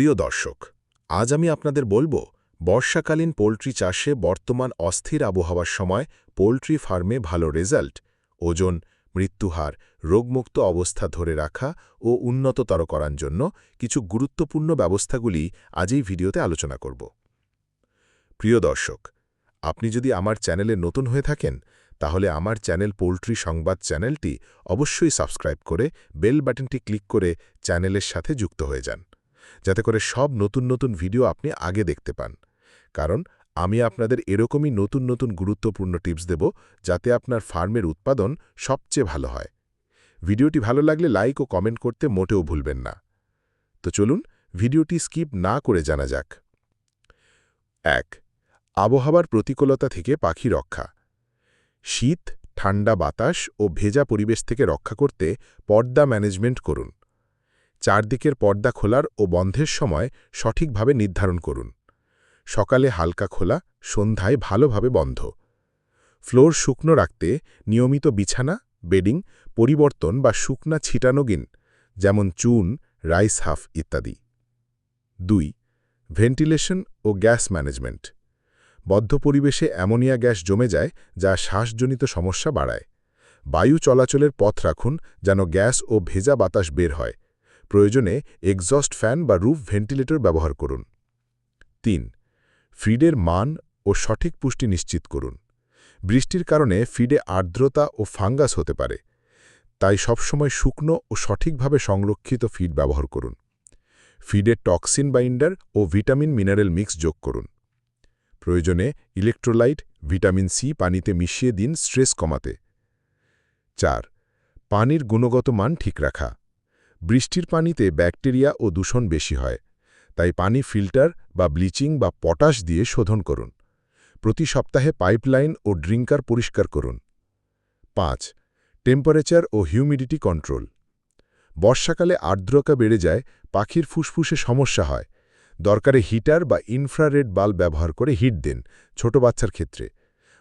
প্রিয় দর্শক, আজ আমি আপনাদের বলব, বর্ষাকালীন পোলট্রি চাষে বর্তমান অস্থির আবহাওয়ার সময় পোলট্রি ফার্মে ভালো রেজাল্ট, ওজন, মৃত্যুহার, রোগমুক্ত অবস্থা ধরে রাখা ও উন্নততর করার জন্য কিছু গুরুত্বপূর্ণ ব্যবস্থাগুলি আজ এই ভিডিওতে আলোচনা করব। প্রিয় দর্শক, আপনি যদি আমার চ্যানেলে নতুন হয়ে থাকেন, তাহলে আমার চ্যানেল পোলট্রি সংবাদ চ্যানেলটি অবশ্যই সাবস্ক্রাইব করে বেল বাটনটি ক্লিক করে চ্যানেলের সাথে যুক্ত হয়ে যান। যাতে করে সব নতুন নতুন ভিডিও আপনি আগে দেখতে পান। কারণ আমি আপনাদের এরকমই নতুন নতুন গুরুত্বপূর্ণ টিপস দেব যাতে আপনার ফার্মের উৎপাদন সবচেয়ে ভালো হয়। ভিডিওটি ভালো লাগলে লাইক ও কমেন্ট করতে মোটেও ভুলবেন না। তো চলুন ভিডিওটি স্কিপ না করে জানা যাক। এক, আবহাওয়ার প্রতিকূলতা থেকে পাখি রক্ষা। শীত, ঠান্ডা বাতাস ও ভেজা পরিবেশ থেকে রক্ষা করতে পর্দা ম্যানেজমেন্ট করুন। চারদিকের পর্দা খোলার ও বন্ধের সময় সঠিকভাবে নির্ধারণ করুন। সকালে হালকা খোলা, সন্ধ্যায় ভালোভাবে বন্ধ। ফ্লোর শুকনো রাখতে নিয়মিত বিছানা, বেডিং, পরিবর্তন বা শুকনা ছিটানোগিন যেমন চুন, রাইস হাফ ইত্যাদি। দুই, ভেন্টিলেশন ও গ্যাস ম্যানেজমেন্ট। বদ্ধ পরিবেশে অ্যামোনিয়া গ্যাস জমে যায়, যা শ্বাসজনিত সমস্যা বাড়ায়। বায়ু চলাচলের পথ রাখুন, যেন গ্যাস ও ভেজা বাতাস বের হয়। প্রয়োজনে এক্সস্ট ফ্যান বা রুফ ভেন্টিলেটর ব্যবহার করুন। তিন ফিডের মান ও সঠিক পুষ্টি নিশ্চিত করুন। বৃষ্টির কারণে ফিডে আর্দ্রতা ও ফাঙ্গাস হতে পারে। তাই সবসময় শুকনো ও সঠিকভাবে সংরক্ষিত ফিড ব্যবহার করুন। ফিডে টক্সিন বাইন্ডার ও ভিটামিন মিনারেল মিক্স যোগ করুন। প্রয়োজনে ইলেকট্রোলাইট ভিটামিন সি পানিতে মিশিয়ে দিন স্ট্রেস কমাতে। চার, পানির গুণগত মান ঠিক রাখা। বৃষ্টির পানিতে ব্যাকটেরিয়া ও দূষণ বেশি হয়, তাই পানি ফিল্টার বা ব্লিচিং বা পটাশ দিয়ে শোধন করুন। প্রতি সপ্তাহে পাইপলাইন ও ড্রিঙ্কার পরিষ্কার করুন। পাঁচ, টেম্পারেচার ও হিউমিডিটি কন্ট্রোল। বর্ষাকালে আর্দ্রতা বেড়ে যায়, পাখির ফুসফুসে সমস্যা হয়। দরকারে হিটার বা ইনফ্রারেড বাল্ব ব্যবহার করে হিট দিন, ছোট বাচ্চার ক্ষেত্রে।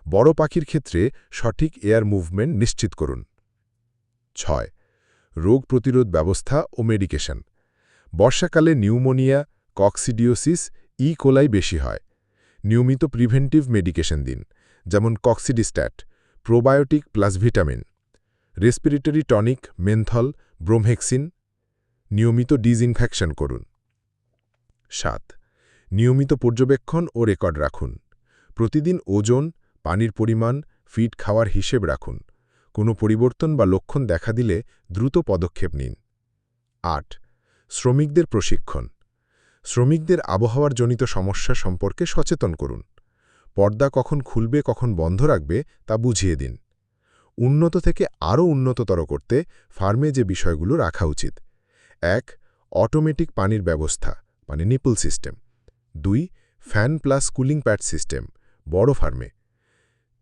বড় পাখির ক্ষেত্রে সঠিক এয়ার মুভমেন্ট নিশ্চিত করুন। ছয় রোগ প্রতিরোধ ব্যবস্থা ও মেডিকেশন। বর্ষাকালে নিউমোনিয়া, কক্সিডিওসিস, ই কোলাই বেশি হয়। নিয়মিত প্রিভেন্টিভ মেডিকেশন দিন, যেমন coccidiostat, probiotic plus vitamin. Respiratory tonic, menthol, bromhexine. নিয়মিত ডিজইনফেকশন করুন। সাত, নিয়মিত পর্যবেক্ষণ ও রেকর্ড রাখুন। প্রতিদিন ওজন, পানির পরিমাণ, ফিড খাওয়ার হিসেব রাখুন। কোনো পরিবর্তন বা লক্ষণ দেখা দিলে দ্রুত পদক্ষেপ নিন। আট, শ্রমিকদের প্রশিক্ষণ। শ্রমিকদের আবহাওয়ার জনিত সমস্যা সম্পর্কে সচেতন করুন। পর্দা কখন খুলবে, কখন বন্ধ রাখবে, তা বুঝিয়ে দিন। উন্নত থেকে আরও উন্নততর করতে ফার্মে যে বিষয়গুলো রাখা উচিত। এক, অটোমেটিক পানির ব্যবস্থা মানে নিপল সিস্টেম। দুই, fan plus cooling pad system, বড় ফার্মে।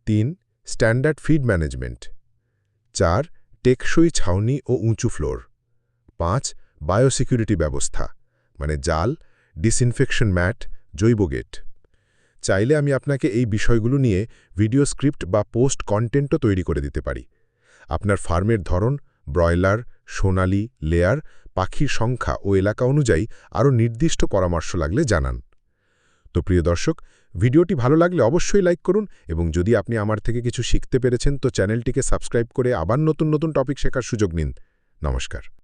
তিন, স্ট্যান্ডার্ড ফিড ম্যানেজমেন্ট। চার, টেকসই ছাউনি ও উঁচু ফ্লোর। পাঁচ, বায়োসিকিউরিটি ব্যবস্থা মানে জাল, ডিসইনফেকশন ম্যাট, জৈব গেট। চাইলে আমি আপনাকে এই বিষয়গুলো নিয়ে ভিডিও স্ক্রিপ্ট বা পোস্ট কন্টেন্টও তৈরি করে দিতে পারি। আপনার ফার্মের ধরন, ব্রয়লার, সোনালি, লেয়ার, পাখির সংখ্যা ও এলাকা অনুযায়ী আরও নির্দিষ্ট পরামর্শ লাগলে জানান। তো প্রিয় দর্শক ভিডিওটি ভালো লাগলে অবশ্যই লাইক করুন এবং যদি আপনি আমার থেকে কিছু শিখতে পেরেছেন, তো চ্যানেলটিকে সাবস্ক্রাইব করে আবার নতুন নতুন টপিক শেখার সুযোগ নিন। নমস্কার।